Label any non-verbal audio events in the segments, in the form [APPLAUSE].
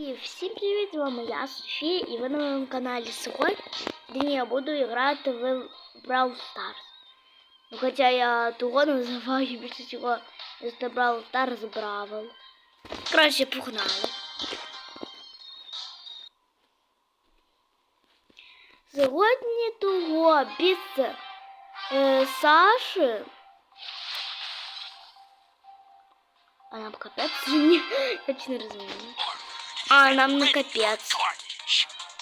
І всім привіт, з вами я Софія і ви на моєму каналі сьогодні я буду грати в Brawl Stars. Ну, хоча я того називаю [LAUGHS] більше всього місто Brawl Stars Бравл. Коротше, погнали. Сьогодні того без е, Саші. А нам капець? Ні, [LAUGHS] я не розумію. А, нам не капец.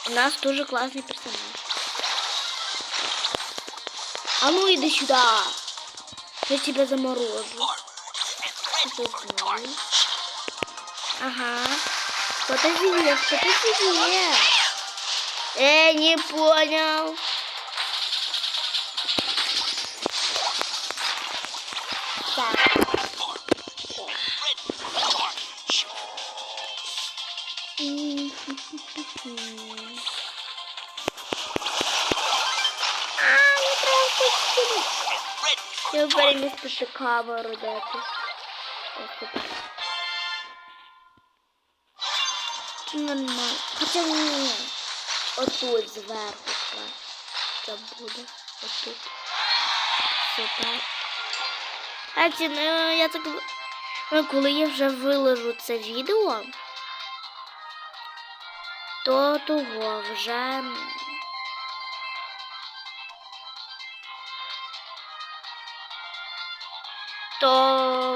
У нас тоже классный персонаж. А ну иди сюда. Я тебя заморожу. Ага. Кто-то живет, кто-то живет. Э, не понял. Я перемістити камеру дати. Нормально. Хоча ні. Отут зверху. Це буде. Отут. Супер. А ці, ну, я так... Ну, коли я вже виложу це відео, то того вже то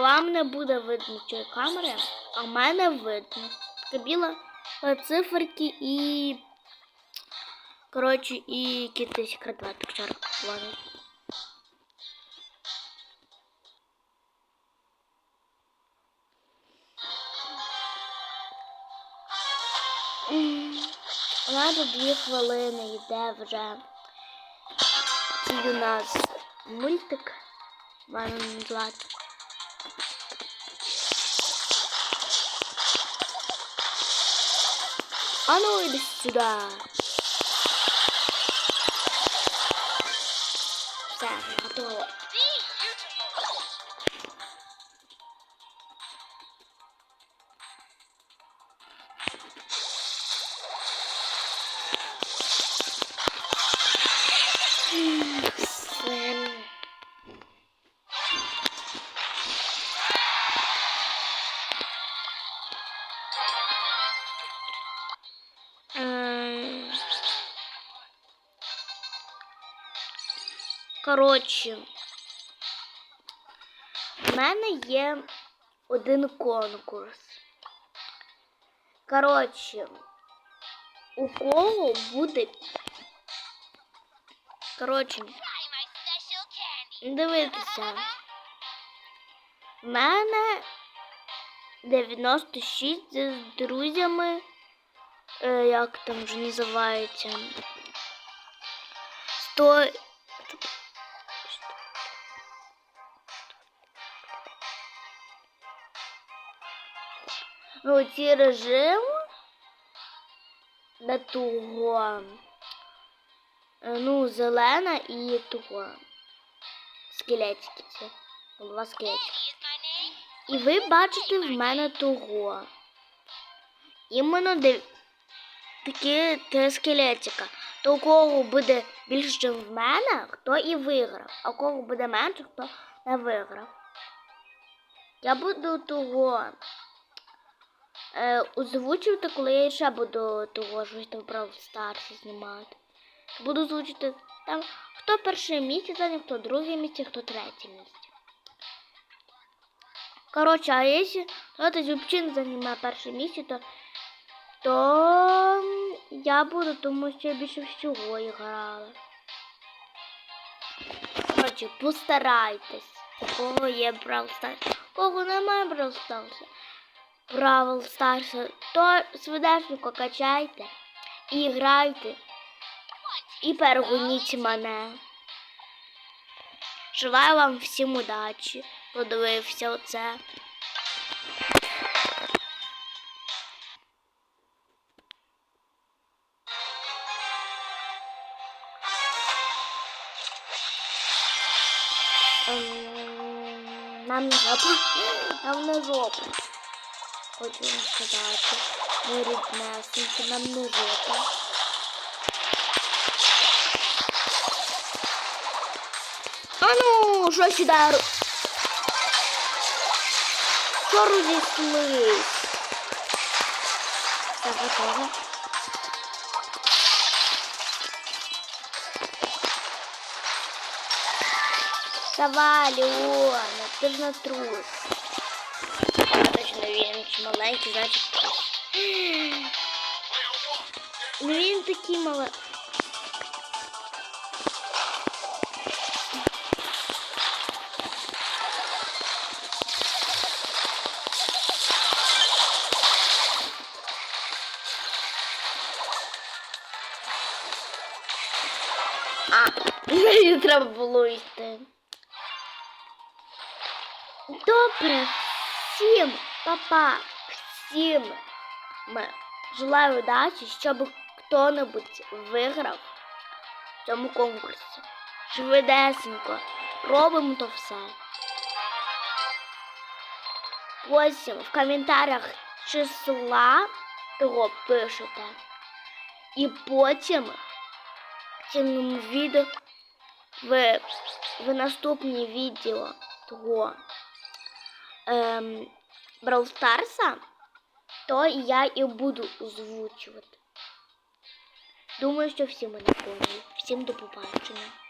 вам не буде видно цієї камери, а в мене видно. Така біла е, циферки і. Коротше, і якийсь секретатик чар ладно. Ладно, дві хвилини йде вже. Це у нас мультик. Ладно, звати. А ну иди сюда. Коротше, в мене є один конкурс. Коротше, у кого буде. Коротше, дивитися. В мене 96 з друзями. Е, як там вже називається. 100... Ну, ці режим на того. е, Ну, зелена і того. Скелетики це. Голова скелетики. І ви бачите в мене того. Іменно де такі три скелетика. То у кого буде більше в мене, хто і виграв. А у кого буде менше, хто не виграв. Я буду того е, озвучувати, коли я ще буду того щось там про старші знімати. Буду озвучити там, хто перше місце зайняв, хто друге місце, хто третє місце. Коротше, а якщо хтось взагалі займає перше місце, то то я буду, тому що я більше всього грала. Коротше, постарайтесь. У кого є Старс. У кого немає Бравл Старса. Бравл Старса, то свидешенько качайте і грайте. І перегоніть мене. Желаю вам всім удачі. Подивився оце. Ем, Нам на жопу. Нам на жопу. хочу вам сказати. Ми ріднесенькі, нам не жити. А ну, що сюди? ру- Що розійшлись? Так, готово. Давай, Леона, ти ж на трус. Точно він чи маленький, значить трус. Ну він такий маленький. А, [LAUGHS] мені треба було йти. Добре, всім, Папа, всім ми желаю удачі, щоб хто-небудь виграв в цьому конкурсі. Швидесенько робимо то все. Потім в коментарях числа того пишете. І потім в відео в, в наступні відео того ем, Brawl Старса, то я і буду озвучувати. Думаю, що всі мене поняли. Всім до побачення.